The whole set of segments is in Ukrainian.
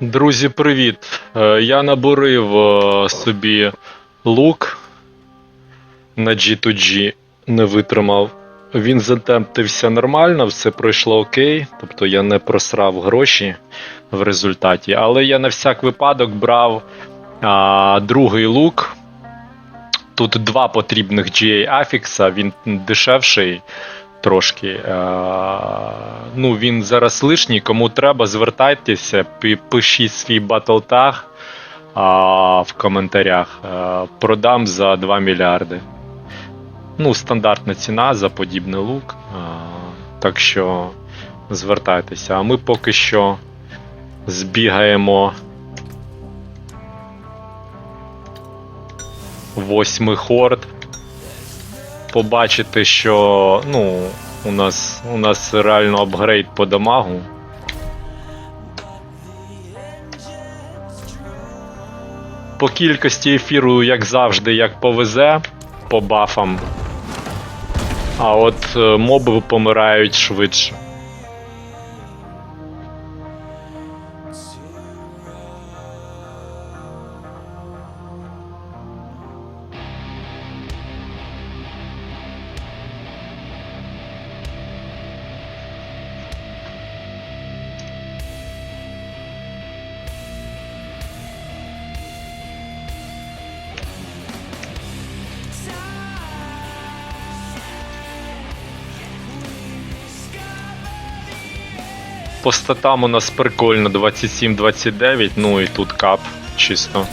Друзі, привіт! Е, Я набурив е, собі лук на G2G, не витримав. Він затемптився нормально, все пройшло окей, тобто я не просрав гроші в результаті. Але я на всяк випадок брав а, другий лук. Тут два потрібних GA Афікса, він дешевший трошки. Е, ну, він зараз лишній, кому треба, звертайтеся, пи- пишіть свій батлтаг в коментарях. Е, продам за 2 мільярди. Ну, стандартна ціна за подібний лук. Е, так що звертайтеся. А ми поки що збігаємо. Восьмий хорд побачити, що ну, у нас, у нас реально апгрейд по дамагу. По кількості ефіру, як завжди, як повезе по бафам. А от е, моби помирають швидше. По статам у нас прикольно 27-29, ну і тут кап чисто.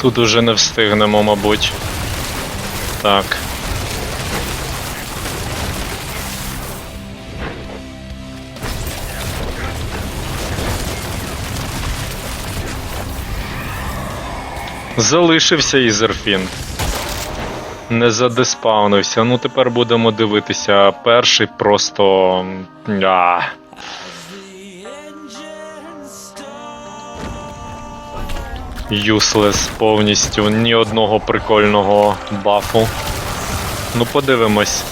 Тут уже не встигнемо, мабуть. Так. Залишився Ізерфін. Не задеспаунився. Ну тепер будемо дивитися. Перший просто. А. Юслес повністю, ні одного прикольного бафу. Ну, подивимось.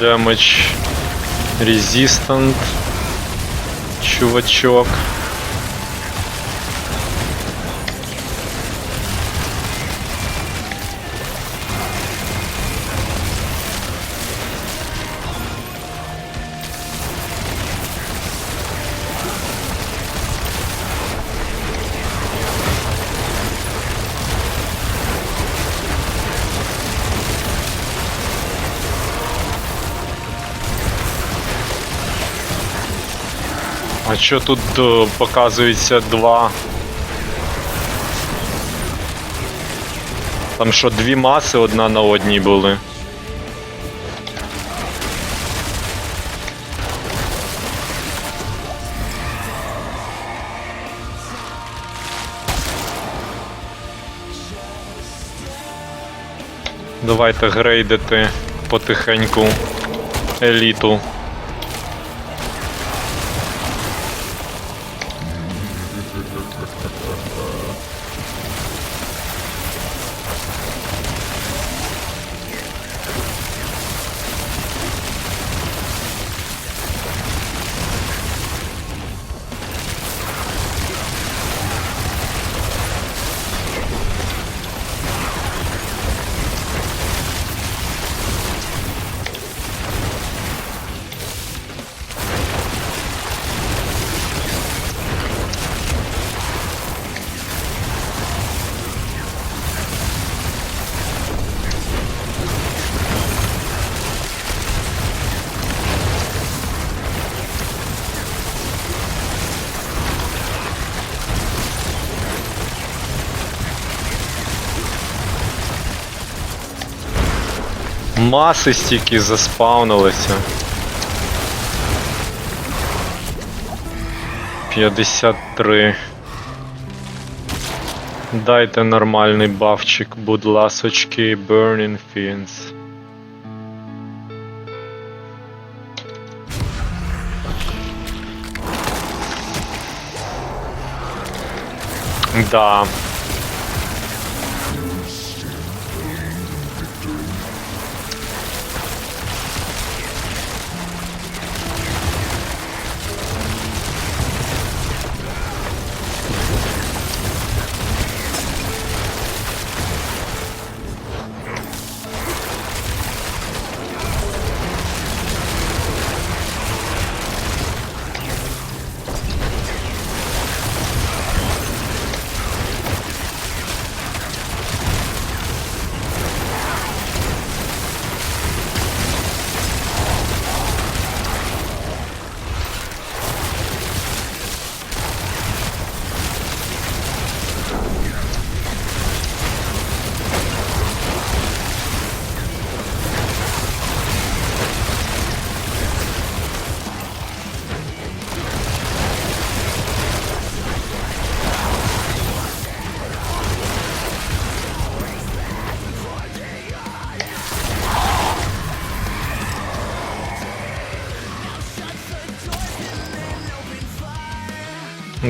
Демедж Резистант. Чувачок. Що тут е, показується два? Там що, дві маси одна на одній були. Давайте грейдити потихеньку еліту. Маси стільки заспавнилися. 53. Дайте нормальний бафчик, будь ласочки, Burning Fins. Да.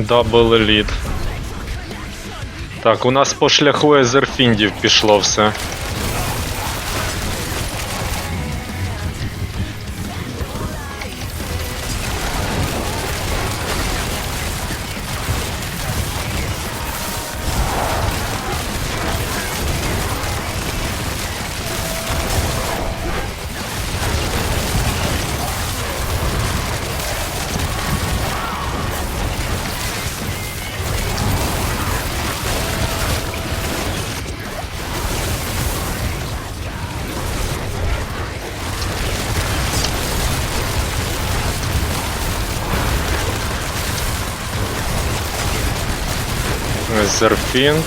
Дабл еліт. Так, у нас по шляху Езерфіндів пішло все. Езерфінд.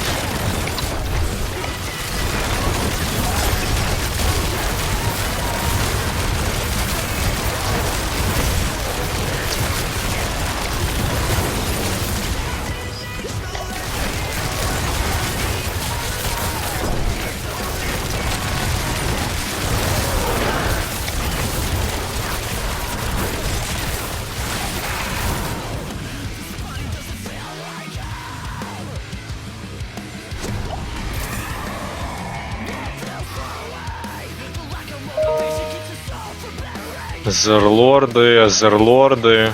Зерлорди, зерлорди.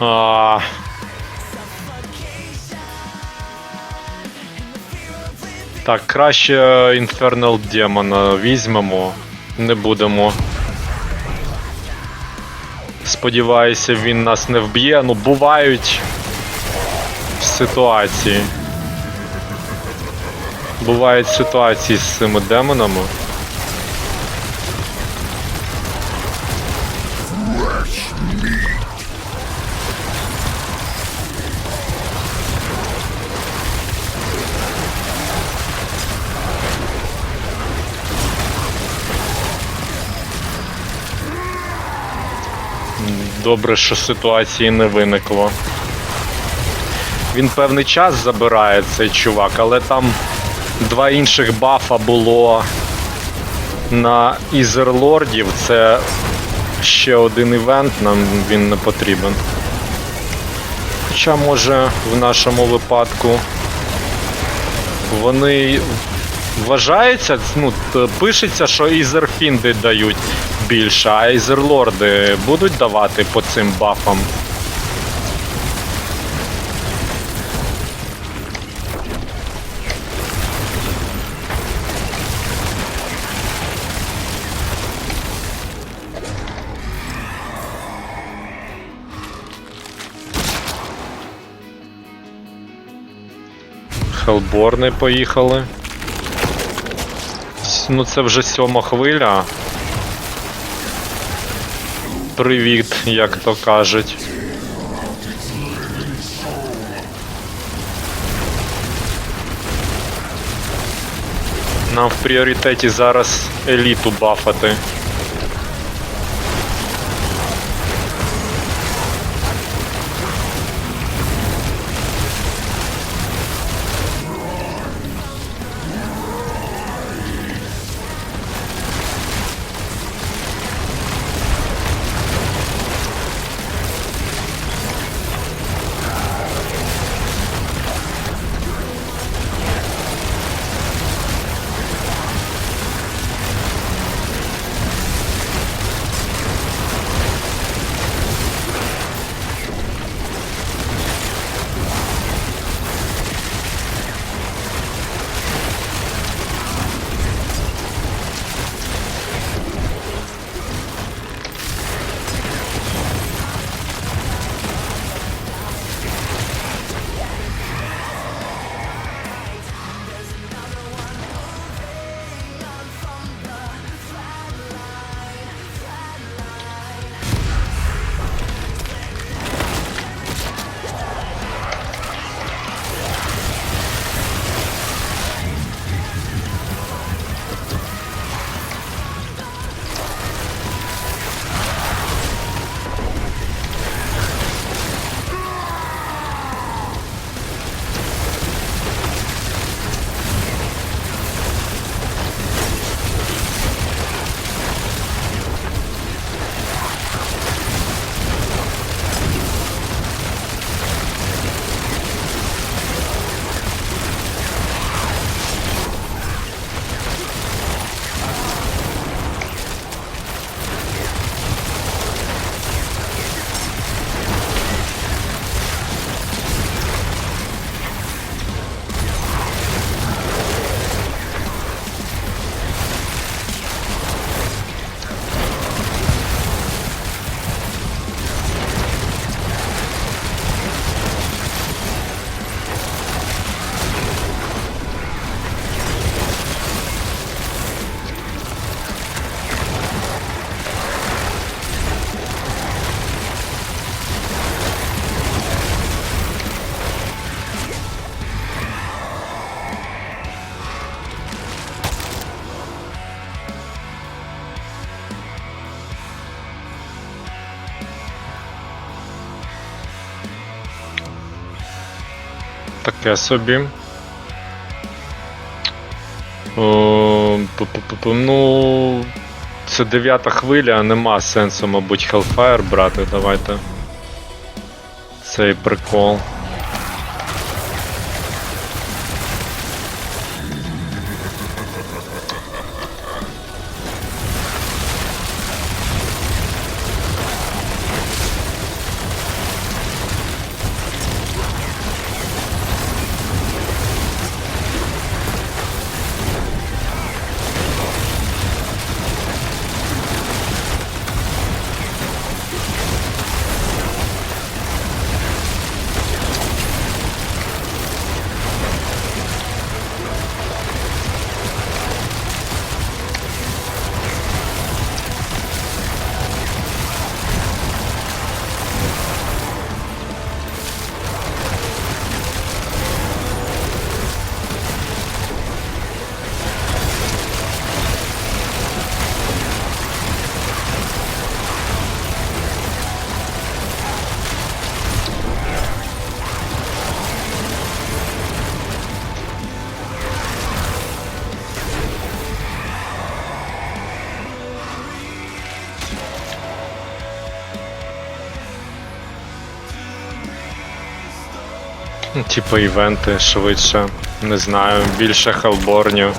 А... Так, краще Infernal Demon візьмемо. Не будемо. Сподіваюся, він нас не вб'є. Ну, бувають ситуації. Бувають ситуації з цими демонами. Добре, що ситуації не виникло. Він певний час забирає цей чувак, але там два інших бафа було на Ізерлордів. Це ще один івент, нам він не потрібен. Хоча, може, в нашому випадку вони вважаються, ну, пишеться, що ізерфінди дають більше, а ізерлорди будуть давати по цим бафам. Хелборни поїхали. Ну це вже сьома хвиля. Привіт, як то кажуть. Нам в пріоритеті зараз еліту бафати. Таке собі. О, Ну. Це дев'ята хвиля, нема сенсу, мабуть, Hellfire брати. Давайте. Цей прикол. Типа івенти швидше. Не знаю, більше хелборнів.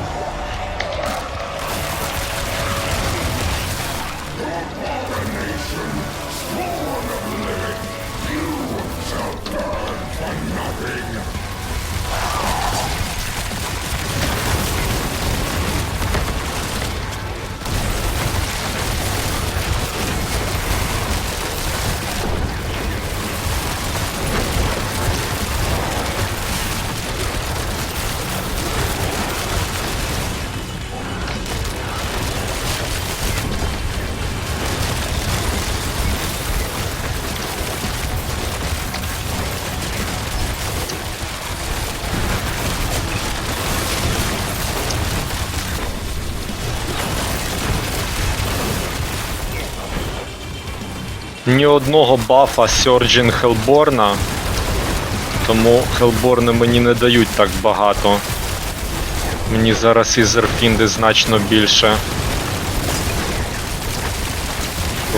Ні одного бафа Surgeon Hellborn, тому Hellborn мені не дають так багато. Мені зараз і Зерфінди значно більше.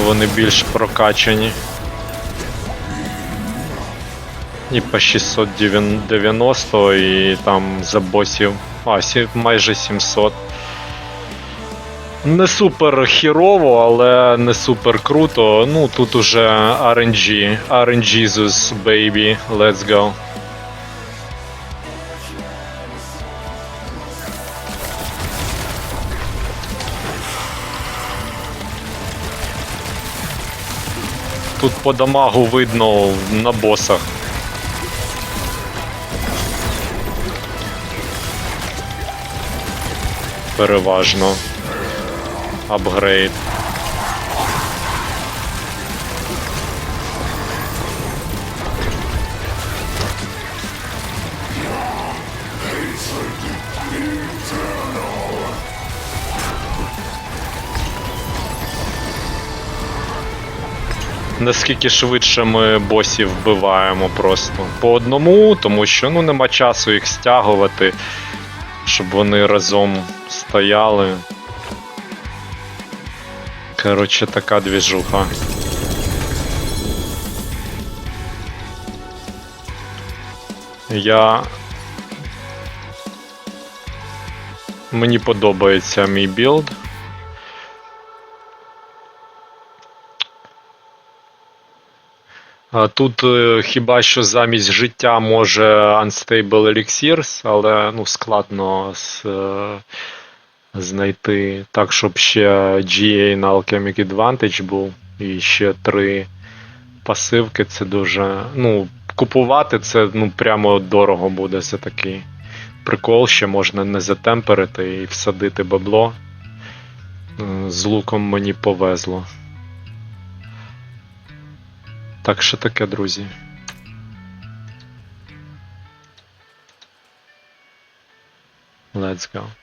Вони більш прокачані. І по 690 і там за босів. А, майже 700. Не супер хірово, але не супер круто. Ну тут уже RNG. RNGesus, baby. Let's go. Тут по дамагу видно на босах. Переважно. Апгрейд. Наскільки швидше ми босів вбиваємо просто по одному, тому що ну нема часу їх стягувати, щоб вони разом стояли. Коротше, така двіжуха. Я. Мені подобається мій білд. Тут е, хіба що замість життя може Unstable Elixirs, але ну, складно з, е, знайти так, щоб ще GA на Alchemic Advantage був. І ще три пасивки. Це дуже. Ну, купувати це ну, прямо дорого буде за такий прикол, ще можна не затемперити і всадити бабло. Е, З луком мені повезло. Так що таке, друзі. Let's go.